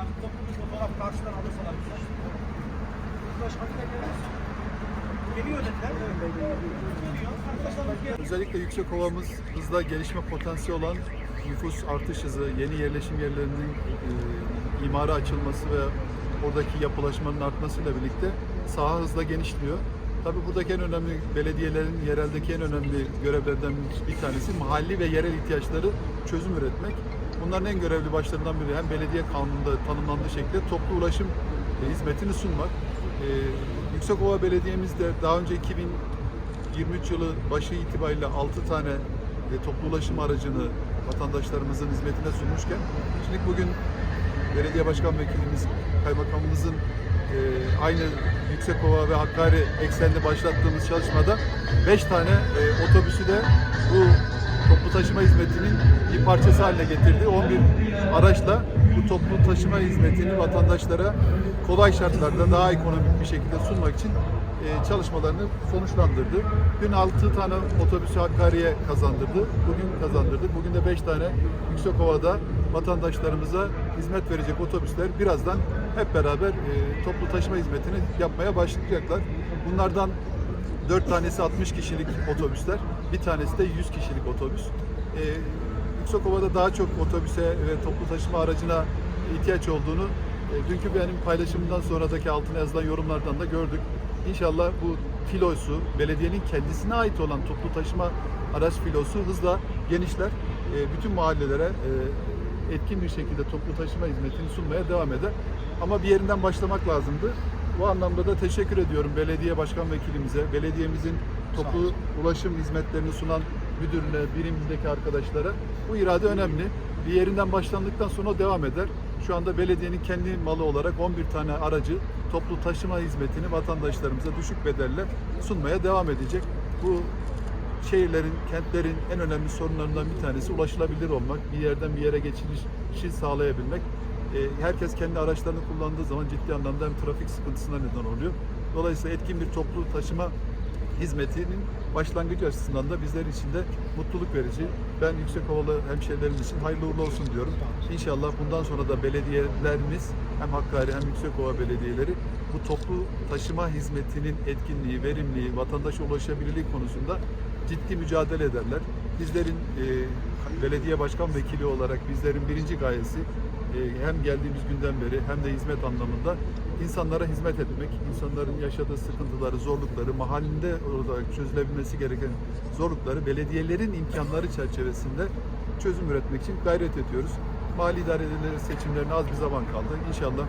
zaman toplu bir fotoğraf karşıdan alırsalar bize. Özellikle yüksek ovamız hızla gelişme potansiyeli olan nüfus artış hızı, yeni yerleşim yerlerinin e, imara açılması ve oradaki yapılaşmanın artmasıyla birlikte saha hızla genişliyor. Tabii buradaki en önemli belediyelerin yereldeki en önemli görevlerden bir tanesi mahalli ve yerel ihtiyaçları çözüm üretmek. Bunların en görevli başlarından biri hem belediye kanununda tanımlandığı şekilde toplu ulaşım e, hizmetini sunmak. E, Yüksekova Belediye'miz de daha önce 2023 yılı başı itibariyle 6 tane e, toplu ulaşım aracını vatandaşlarımızın hizmetine sunmuşken şimdi bugün belediye başkan vekilimiz, kaymakamımızın aynı Yüksekova ve Hakkari eksenli başlattığımız çalışmada 5 tane otobüsü de bu toplu taşıma hizmetinin bir parçası haline getirdi. 11 araçla bu toplu taşıma hizmetini vatandaşlara kolay şartlarda daha ekonomik bir şekilde sunmak için e, çalışmalarını sonuçlandırdı. Dün 6 tane otobüsü Hakkari'ye kazandırdı. Bugün kazandırdı. Bugün de 5 tane Yüksekova'da vatandaşlarımıza hizmet verecek otobüsler birazdan hep beraber e, toplu taşıma hizmetini yapmaya başlayacaklar. Bunlardan 4 tanesi 60 kişilik otobüsler, bir tanesi de 100 kişilik otobüs. Ee, Yüksekova'da daha çok otobüse ve toplu taşıma aracına ihtiyaç olduğunu e, dünkü benim paylaşımımdan sonradaki altına yazılan yorumlardan da gördük. İnşallah bu filosu, belediyenin kendisine ait olan toplu taşıma araç filosu hızla genişler. E, bütün mahallelere e, etkin bir şekilde toplu taşıma hizmetini sunmaya devam eder. Ama bir yerinden başlamak lazımdı. Bu anlamda da teşekkür ediyorum belediye başkan vekilimize, belediyemizin toplu ulaşım hizmetlerini sunan müdürüne, birimindeki arkadaşlara. Bu irade önemli. Bir yerinden başlandıktan sonra devam eder. Şu anda belediyenin kendi malı olarak 11 tane aracı toplu taşıma hizmetini vatandaşlarımıza düşük bedelle sunmaya devam edecek. Bu şehirlerin, kentlerin en önemli sorunlarından bir tanesi ulaşılabilir olmak, bir yerden bir yere geçişi sağlayabilmek. E, herkes kendi araçlarını kullandığı zaman ciddi anlamda hem trafik sıkıntısına neden oluyor. Dolayısıyla etkin bir toplu taşıma hizmetinin başlangıcı açısından da bizler için de mutluluk verici. Ben Yüksekovalı hemşehrilerimiz için hayırlı uğurlu olsun diyorum. İnşallah bundan sonra da belediyelerimiz hem Hakkari hem Yüksekova belediyeleri bu toplu taşıma hizmetinin etkinliği, verimliliği, vatandaşa ulaşabilirliği konusunda ciddi mücadele ederler. Bizlerin e, belediye başkan vekili olarak bizlerin birinci gayesi hem geldiğimiz günden beri hem de hizmet anlamında insanlara hizmet etmek, insanların yaşadığı sıkıntıları, zorlukları, mahallinde olarak çözülebilmesi gereken zorlukları belediyelerin imkanları çerçevesinde çözüm üretmek için gayret ediyoruz. Mali idareleri seçimlerine az bir zaman kaldı. İnşallah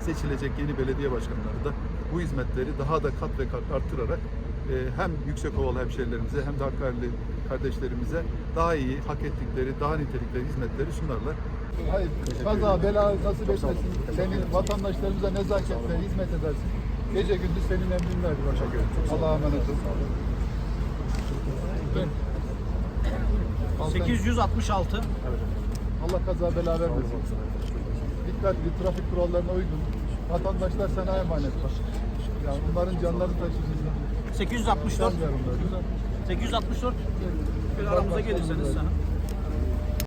seçilecek yeni belediye başkanları da bu hizmetleri daha da kat ve kat arttırarak e, hem Yüksekovalı hemşehrilerimize hem de Hakkari'li kardeşlerimize daha iyi, hak ettikleri, daha nitelikli hizmetleri sunarlar. Hayır, kaza, bela nasip etmesin. Senin vatandaşlarımıza nezaketle hizmet edersin. Gece gündüz senin emrinlerdir başa Allah'a emanet ol. Ben- Altan- 866. Allah kaza bela vermesin. Dikkatli, trafik kurallarına uygun. Vatandaşlar sana emanet var. Yani bunların canları taşıyıcısı. 864. Sen ver onları. 864. Bir aramıza gelirseniz sana.